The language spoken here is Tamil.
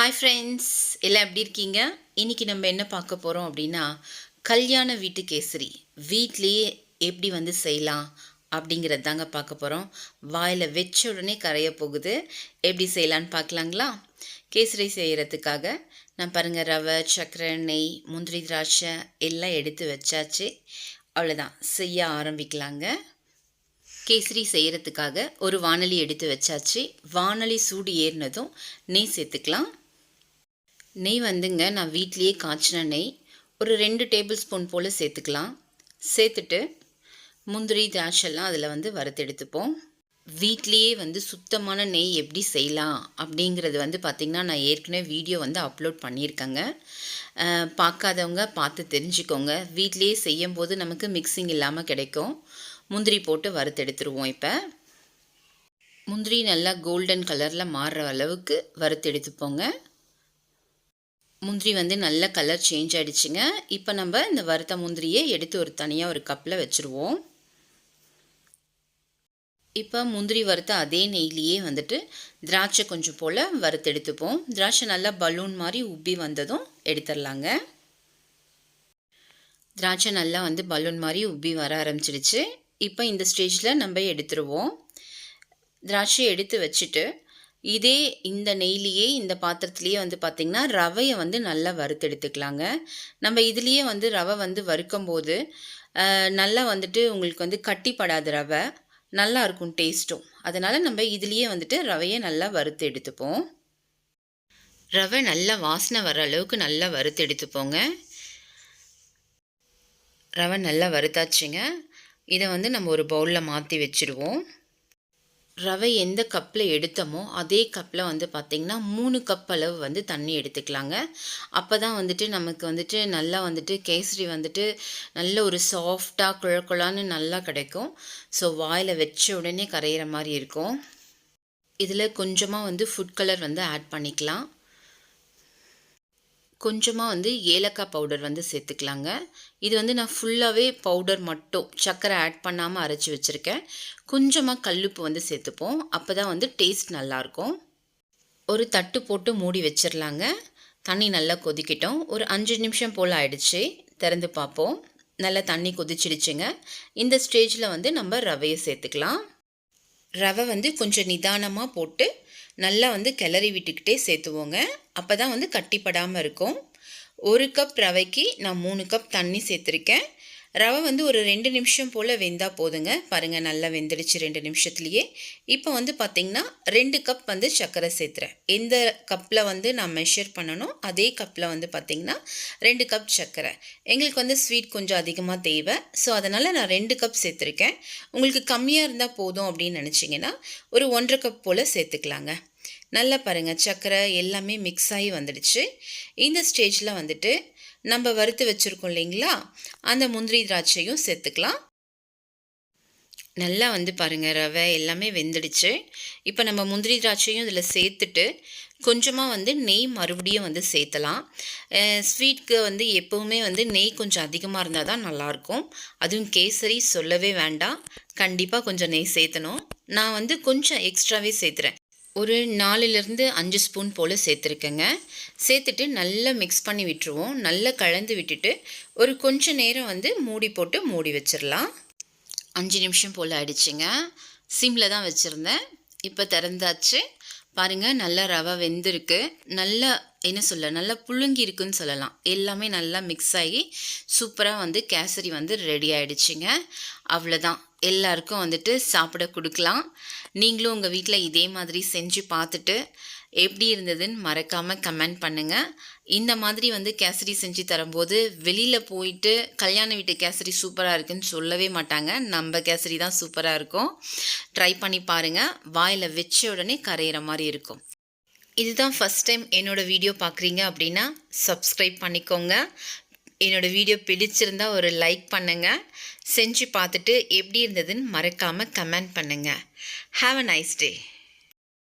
ஹாய் ஃப்ரெண்ட்ஸ் எல்லாம் எப்படி இருக்கீங்க? இன்றைக்கி நம்ம என்ன பார்க்க போகிறோம் அப்படின்னா கல்யாண வீட்டு கேசரி. வீட்லேயே எப்படி வந்து செய்யலாம் அப்படிங்கிறது தாங்க பார்க்க போகிறோம் வாயில் வச்ச உடனே கரைய போகுது. எப்படி செய்யலான்னு பார்க்கலாங்களா? கேசரி செய்கிறதுக்காக நான் பாருங்கள் ரவை சர்க்கரை நெய் முந்திரி திராட்சை எல்லாம் எடுத்து வச்சாச்சு. அவ்வளோதான் செய்ய ஆரம்பிக்கலாங்க. கேசரி செய்கிறதுக்காக ஒரு வானொலி எடுத்து வச்சாச்சு. வானொலி சூடு ஏறினதும் நெய் சேர்த்துக்கலாம். நெய் வந்துங்க நான் வீட்லேயே காய்ச்சின நெய். ஒரு ரெண்டு டேபிள் ஸ்பூன் போல் சேர்த்துக்கலாம். சேர்த்துட்டு முந்திரி திராட்சைலாம் அதில் வந்து வறுத்தெடுத்துப்போம் வீட்லேயே வந்து சுத்தமான நெய் எப்படி செய்யலாம் அப்படிங்கிறது வந்து பார்த்திங்கன்னா நான் ஏற்கனவே வீடியோ வந்து அப்லோட் பண்ணியிருக்கேங்க. பார்க்காதவங்க பார்த்து தெரிஞ்சுக்கோங்க. வீட்லேயே செய்யும் போது நமக்கு மிக்சிங் இல்லாமல் கிடைக்கும். முந்திரி போட்டு வறுத்தெடுத்துருவோம் இப்போ. முந்திரி நல்லா கோல்டன் கலரில் மாறுற அளவுக்கு வறுத்தெடுத்துப்போங்க முந்திரி வந்து நல்ல கலர் சேஞ்ச் ஆகிடுச்சிங்க இப்போ நம்ம இந்த வறுத்த முந்திரியை எடுத்து ஒரு தனியாக ஒரு கப்பில் வச்சுருவோம். இப்போ முந்திரி வறுத்த அதே நெய்லியே வந்துட்டு திராட்சை கொஞ்சம் போல் வறுத்து எடுத்துப்போம். திராட்சை நல்லா பலூன் மாதிரி உப்பி வந்ததும் எடுத்துடலாங்க. திராட்சை நல்லா வந்து பலூன் மாதிரி உப்பி வர ஆரம்பிச்சிடுச்சு. இப்போ இந்த ஸ்டேஜில் நம்ம எடுத்துருவோம். திராட்சையை எடுத்து வச்சுட்டு இதே இந்த நெய்லியே இந்த பாத்திரத்துலேயே வந்து பார்த்திங்கன்னா ரவையை வந்து நல்லா வறுத்தெடுத்துக்கலாங்க நம்ம இதுலேயே வந்து ரவை வந்து வறுக்கும்போது போது நல்லா வந்துட்டு உங்களுக்கு வந்து கட்டிப்படாத ரவை நல்லா இருக்கும் டேஸ்ட்டும். அதனால் நம்ம இதுலேயே வந்துட்டு ரவையை நல்லா வறுத்து எடுத்துப்போம். ரவை நல்லா வாசனை வர அளவுக்கு நல்லா வறுத்து எடுத்துப்போங்க. ரவை நல்லா வறுத்தாச்சுங்க. இதை வந்து நம்ம ஒரு பவுலில் மாற்றி வச்சுருவோம். ரவை எந்த கப்பில் எடுத்தோமோ அதே கப்பில் வந்து பார்த்திங்கன்னா மூணு கப் அளவு வந்து தண்ணி எடுத்துக்கலாங்க. அப்போ தான் வந்துட்டு நமக்கு வந்துட்டு நல்லா வந்துட்டு கேசரி வந்துட்டு நல்ல ஒரு சாஃப்டாக குழக்குழான்னு நல்லா கிடைக்கும். ஸோ வாயில் வச்ச உடனே கரையிற மாதிரி இருக்கும். இதில் கொஞ்சமாக வந்து ஃபுட் கலர் வந்து ஆட் பண்ணிக்கலாம். கொஞ்சமாக வந்து ஏலக்காய் பவுடர் வந்து சேர்த்துக்கலாங்க. இது வந்து நான் ஃபுல்லாகவே பவுடர் மட்டும் சர்க்கரை ஆட் பண்ணாமல் அரைச்சி வச்சுருக்கேன். கொஞ்சமாக கல்லுப்பு வந்து சேர்த்துப்போம். அப்போ தான் வந்து டேஸ்ட் நல்லாயிருக்கும். ஒரு தட்டு போட்டு மூடி வச்சிடலாங்க தண்ணி நல்லா கொதிக்கிட்டோம். ஒரு அஞ்சு நிமிஷம் போல் ஆயிடுச்சு. திறந்து பார்ப்போம். நல்லா தண்ணி கொதிச்சிடுச்சுங்க. இந்த ஸ்டேஜில் வந்து நம்ம ரவையை சேர்த்துக்கலாம். ரவை வந்து கொஞ்சம் நிதானமாக போட்டு நல்லா வந்து கிளறி விட்டுக்கிட்டே சேர்த்துவோங்க அப்போ தான் வந்து கட்டிப்படாமல் இருக்கும். ஒரு கப் ரவைக்கு நான் மூணு கப் தண்ணி சேர்த்துருக்கேன். ரவை வந்து ஒரு ரெண்டு நிமிஷம் போல் வெந்தால் போதுங்க. பாருங்கள் நல்லா வெந்துடுச்சு ரெண்டு நிமிஷத்துலேயே. இப்போ வந்து பார்த்திங்கன்னா ரெண்டு கப் வந்து சர்க்கரை சேர்த்துறேன். எந்த கப்பில் வந்து நான் மெஷர் பண்ணணும் அதே கப்பில் வந்து பார்த்திங்கன்னா ரெண்டு கப் சர்க்கரை. எங்களுக்கு வந்து ஸ்வீட் கொஞ்சம் அதிகமாக தேவை. ஸோ அதனால் நான் ரெண்டு கப் சேர்த்துருக்கேன். உங்களுக்கு கம்மியாக இருந்தால் போதும் அப்படின்னு நினச்சிங்கன்னா ஒரு ஒன்றரை கப் போல் சேர்த்துக்கலாங்க. நல்லா பாருங்கள் சர்க்கரை எல்லாமே மிக்ஸ் ஆகி வந்துடுச்சு. இந்த ஸ்டேஜில் வந்துட்டு நம்ம வறுத்து வச்சுருக்கோம் இல்லைங்களா? அந்த முந்திரி திராட்சையும் சேர்த்துக்கலாம். நல்லா வந்து பாருங்கள் ரவை எல்லாமே வெந்துடுச்சு. இப்போ நம்ம முந்திரி திராட்சையும் இதில் சேர்த்துட்டு கொஞ்சமாக வந்து நெய் மறுபடியும் வந்து சேர்த்தலாம். ஸ்வீட்க்கு வந்து எப்போவுமே வந்து நெய் கொஞ்சம் அதிகமாக இருந்தால் தான் நல்லாயிருக்கும். அதுவும் கேசரி சொல்லவே வேண்டாம். கண்டிப்பாக கொஞ்சம் நெய் சேர்த்தணும். நான் வந்து கொஞ்சம் எக்ஸ்ட்ராவே சேர்த்துறேன். ஒரு நாலுலேருந்து அஞ்சு ஸ்பூன் போல் சேர்த்துருக்கேங்க. சேர்த்துட்டு நல்லா மிக்ஸ் பண்ணி விட்டுருவோம். நல்லா கலந்து விட்டுட்டு ஒரு கொஞ்ச நேரம் வந்து மூடி போட்டு மூடி வச்சிடலாம் அஞ்சு நிமிஷம் போல் ஆயிடுச்சுங்க. சிம்மில் தான் வச்சுருந்தேன். இப்போ திறந்தாச்சு. பாருங்கள் நல்லா ரவை வெந்திருக்கு. நல்லா என்ன சொல்ல நல்லா புழுங்கி இருக்குன்னு சொல்லலாம். எல்லாமே நல்லா மிக்ஸ் ஆகி சூப்பராக வந்து கேசரி வந்து ரெடி ஆகிடுச்சிங்க அவ்வளோதான் எல்லாருக்கும் வந்துட்டு சாப்பிட கொடுக்கலாம். நீங்களும் உங்கள் வீட்டில் இதே மாதிரி செஞ்சு பார்த்துட்டு எப்படி இருந்ததுன்னு மறக்காமல் கமெண்ட் பண்ணுங்கள் இந்த மாதிரி வந்து கேசரி செஞ்சு தரும்போது வெளியில் போயிட்டு கல்யாண வீட்டு கேசரி சூப்பராக இருக்குன்னு சொல்லவே மாட்டாங்க. நம்ம கேசரி தான் சூப்பராக இருக்கும். ட்ரை பண்ணி பாருங்கள் வாயில் வச்ச உடனே கரையிற மாதிரி இருக்கும். இதுதான் ஃபஸ்ட் டைம் என்னோடய வீடியோ பார்க்குறீங்க அப்படின்னா சப்ஸ்கிரைப் பண்ணிக்கோங்க. என்னோடய வீடியோ பிடிச்சிருந்தா ஒரு லைக் பண்ணுங்கள் செஞ்சு பார்த்துட்டு எப்படி இருந்ததுன்னு மறக்காமல் கமெண்ட் பண்ணுங்கள் ஹாவ் அ நைஸ் டே